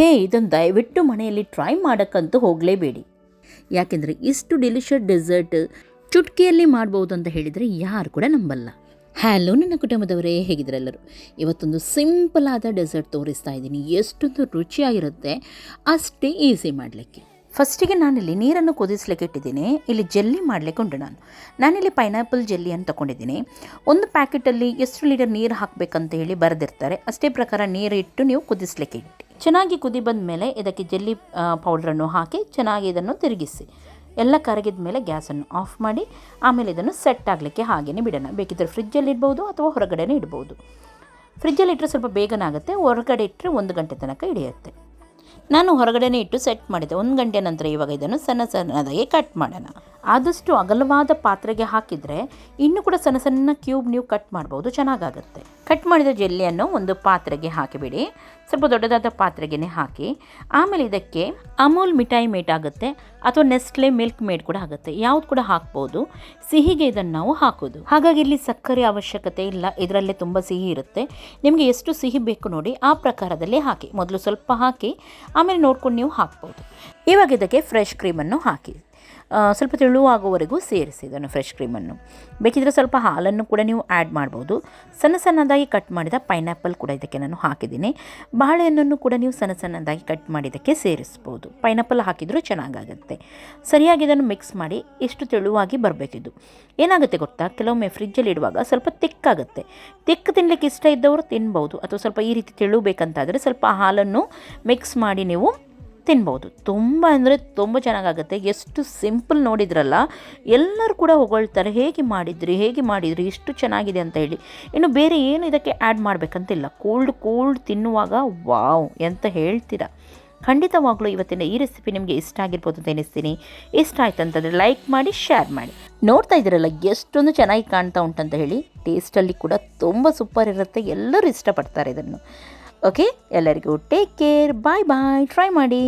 ಹೇ ಇದನ್ನು ದಯವಿಟ್ಟು ಮನೆಯಲ್ಲಿ ಟ್ರೈ ಮಾಡೋಕ್ಕಂತೂ ಹೋಗಲೇಬೇಡಿ. ಯಾಕೆಂದರೆ ಇಷ್ಟು ಡೆಲಿಷಿಯಸ್ ಡೆಸರ್ಟ್ ಚುಟ್ಕಿಯಲ್ಲಿ ಮಾಡ್ಬೋದು ಅಂತ ಹೇಳಿದರೆ ಯಾರು ಕೂಡ ನಂಬಲ್ಲ. ಹ್ಯಾಲೋ ನನ್ನ ಕುಟುಂಬದವರೇ ಹೇಗಿದ್ರೆಲ್ಲರೂ ಇವತ್ತೊಂದು ಸಿಂಪಲ್ ಆದ ಡೆಸರ್ಟ್ ತೋರಿಸ್ತಾ ಇದ್ದೀನಿ. ಎಷ್ಟೊಂದು ರುಚಿಯಾಗಿರುತ್ತೆ. ಅಷ್ಟೇ ಈಸಿ ಮಾಡಲಿಕ್ಕೆ. ಫಸ್ಟಿಗೆ ನಾನಿಲ್ಲಿ ನೀರನ್ನು ಕುದಿಸ್ಲಿಕ್ಕೆ ಇಟ್ಟಿದ್ದೀನಿ. ಇಲ್ಲಿ ಜೆಲ್ಲಿ ಮಾಡಲಿಕ್ಕೆ ಉಂಟು ನಾನು. ನಾನಿಲ್ಲಿ ಪೈನಾಪಲ್ ಜೆಲ್ಲಿಯನ್ನು ತೊಗೊಂಡಿದ್ದೀನಿ. ಒಂದು ಪ್ಯಾಕೆಟಲ್ಲಿ ಎಷ್ಟು ಲೀಟರ್ ನೀರು ಹಾಕಬೇಕಂತ ಹೇಳಿ ಬರೆದಿರ್ತಾರೆ. ಅಷ್ಟೇ ಪ್ರಕಾರ ನೀರು ಇಟ್ಟು ನೀವು ಕುದಿಸ್ಲಿಕ್ಕೆ ಇಟ್ಟು. ಚೆನ್ನಾಗಿ ಕುದಿ ಬಂದ ಮೇಲೆ ಇದಕ್ಕೆ ಜೆಲ್ಲಿ ಪೌಡ್ರನ್ನು ಹಾಕಿ ಚೆನ್ನಾಗಿ ಇದನ್ನು ತಿರುಗಿಸಿ. ಎಲ್ಲ ಕರಗಿದ ಮೇಲೆ ಗ್ಯಾಸನ್ನು ಆಫ್ ಮಾಡಿ, ಆಮೇಲೆ ಇದನ್ನು ಸೆಟ್ ಆಗಲಿಕ್ಕೆ ಹಾಗೆಯೇ ಬಿಡೋಣ. ಬೇಕಿದ್ದರೆ ಫ್ರಿಜ್ಜಲ್ಲಿ ಇಡ್ಬೋದು ಅಥವಾ ಹೊರಗಡೆನೇ ಇಡ್ಬೋದು. ಫ್ರಿಜ್ಜಲ್ಲಿ ಇಟ್ಟರೆ ಸ್ವಲ್ಪ ಬೇಗನೆ ಆಗುತ್ತೆ, ಹೊರಗಡೆ ಇಟ್ಟರೆ ಒಂದು ಗಂಟೆ ತನಕ ಹಿಡಿಯುತ್ತೆ. ನಾನು ಹೊರಗಡೆನೇ ಇಟ್ಟು ಸೆಟ್ ಮಾಡಿದೆ ಒಂದು ಗಂಟೆ ನಂತರ ಇವಾಗ ಇದನ್ನು ಸಣ್ಣ ಸಣ್ಣದಾಗಿ ಕಟ್ ಮಾಡೋಣ. ಆದಷ್ಟು ಅಗಲವಾದ ಪಾತ್ರೆಗೆ ಹಾಕಿದರೆ ಇನ್ನೂ ಕೂಡ ಸಣ್ಣ ಸಣ್ಣ ಕ್ಯೂಬ್ ನೀವು ಕಟ್ ಮಾಡ್ಬೋದು, ಚೆನ್ನಾಗಾಗುತ್ತೆ. ಕಟ್ ಮಾಡಿದ ಜೆಲ್ಲಿಯನ್ನು ಒಂದು ಪಾತ್ರೆಗೆ ಹಾಕಿಬಿಡಿ. ಸ್ವಲ್ಪ ದೊಡ್ಡದಾದ ಪಾತ್ರೆಗೆ ಹಾಕಿ. ಆಮೇಲೆ ಇದಕ್ಕೆ ಅಮೂಲ್ ಮಿಠಾಯಿ ಮೇಟ್ ಆಗುತ್ತೆ, ಅಥವಾ ನೆಸ್ಟ್ಲೆ ಮಿಲ್ಕ್ ಮೇಡ್ ಕೂಡ ಆಗುತ್ತೆ. ಯಾವ್ದು ಕೂಡ ಹಾಕ್ಬೋದು. ಸಿಹಿಗೆ ಇದನ್ನು ನಾವು ಹಾಕೋದು. ಹಾಗಾಗಿ ಇಲ್ಲಿ ಸಕ್ಕರೆ ಅವಶ್ಯಕತೆ ಇಲ್ಲ. ಇದರಲ್ಲೇ ತುಂಬ ಸಿಹಿ ಇರುತ್ತೆ. ನಿಮಗೆ ಎಷ್ಟು ಸಿಹಿ ಬೇಕು ನೋಡಿ ಆ ಪ್ರಕಾರದಲ್ಲಿ ಹಾಕಿ. ಮೊದಲು ಸ್ವಲ್ಪ ಹಾಕಿ, ಆಮೇಲೆ ನೋಡ್ಕೊಂಡು ನೀವು ಹಾಕ್ಬೋದು. ಇವಾಗ ಇದಕ್ಕೆ ಫ್ರೆಶ್ ಕ್ರೀಮನ್ನು ಹಾಕಿ. ಸ್ವಲ್ಪ ತೆಳುವಾಗುವವರೆಗೂ ಸೇರಿಸಿ ಇದನ್ನು ಫ್ರೆಶ್ ಕ್ರೀಮನ್ನು ಬೇಕಿದ್ರೆ ಸ್ವಲ್ಪ ಹಾಲನ್ನು ಕೂಡ ನೀವು ಆ್ಯಡ್ ಮಾಡ್ಬೋದು. ಸಣ್ಣ ಸಣ್ಣದಾಗಿ ಕಟ್ ಮಾಡಿದ ಪೈನಾಪಲ್ ಕೂಡ ಇದಕ್ಕೆ ನಾನು ಹಾಕಿದ್ದೀನಿ. ಬಾಳೆಹಣ್ಣನ್ನು ಕೂಡ ನೀವು ಸಣ್ಣ ಸಣ್ಣದಾಗಿ ಕಟ್ ಮಾಡಿದ್ದಕ್ಕೆ ಸೇರಿಸ್ಬೋದು. ಪೈನಾಪಲ್ ಹಾಕಿದರೂ ಚೆನ್ನಾಗಾಗುತ್ತೆ. ಸರಿಯಾಗಿ ಇದನ್ನು ಮಿಕ್ಸ್ ಮಾಡಿ ಎಷ್ಟು ತೆಳುವಾಗಿ ಬರಬೇಕಿದು. ಏನಾಗುತ್ತೆ ಗೊತ್ತಾ? ಕೆಲವೊಮ್ಮೆ ಫ್ರಿಜ್ಜಲ್ಲಿ ಇಡುವಾಗ ಸ್ವಲ್ಪ ತೆಕ್ಕಾಗುತ್ತೆ ತಿಕ್ಕ ತಿನ್ನಲಿಕ್ಕೆ ಇಷ್ಟ ಇದ್ದವರು ತಿನ್ಬೋದು. ಅಥವಾ ಸ್ವಲ್ಪ ಈ ರೀತಿ ತೆಳು ಬೇಕಂತಾದರೆ ಸ್ವಲ್ಪ ಹಾಲನ್ನು ಮಿಕ್ಸ್ ಮಾಡಿ ನೀವು ತಿನ್ಬೋದು. ತುಂಬ ಅಂದರೆ ತುಂಬ ಚೆನ್ನಾಗಾಗುತ್ತೆ. ಎಷ್ಟು ಸಿಂಪಲ್ ನೋಡಿದ್ರಲ್ಲ, ಎಲ್ಲರೂ ಕೂಡ ಹೊಗಳ್ತಾರೆ, ಹೇಗೆ ಮಾಡಿದ್ರಿ ಹೇಗೆ ಮಾಡಿದ್ರಿ, ಇಷ್ಟು ಚೆನ್ನಾಗಿದೆ ಅಂತ ಹೇಳಿ. ಇನ್ನು ಬೇರೆ ಏನು ಇದಕ್ಕೆ ಆ್ಯಡ್ ಮಾಡಬೇಕಂತಿಲ್ಲ. ಕೋಲ್ಡ್ ಕೋಲ್ಡ್ ತಿನ್ನುವಾಗ, ವಾವ್! ಅಂತ ಹೇಳ್ತೀರಾ? ಖಂಡಿತವಾಗಲೂ ಇವತ್ತಿನ ಈ ರೆಸಿಪಿ ನಿಮಗೆ ಇಷ್ಟ ಆಗಿರ್ಬೋದು ಅಂತ ಎನಿಸ್ತೀನಿ ಇಷ್ಟ ಆಯ್ತು ಅಂತಂದರೆ ಲೈಕ್ ಮಾಡಿ ಶೇರ್ ಮಾಡಿ. ನೋಡ್ತಾ ಇದ್ದೀರಲ್ಲ, ಎಷ್ಟೊಂದು ಚೆನ್ನಾಗಿ ಕಾಣ್ತಾ ಉಂಟಂತ ಹೇಳಿ. ಟೇಸ್ಟಲ್ಲಿ ಕೂಡ ತುಂಬ ಸೂಪರ್ ಇರುತ್ತೆ. ಎಲ್ಲರೂ ಇಷ್ಟಪಡ್ತಾರೆ ಇದನ್ನು. ಓಕೆ ಎಲ್ಲರಿಗೂ take care bye bye try ಮಾಡಿ.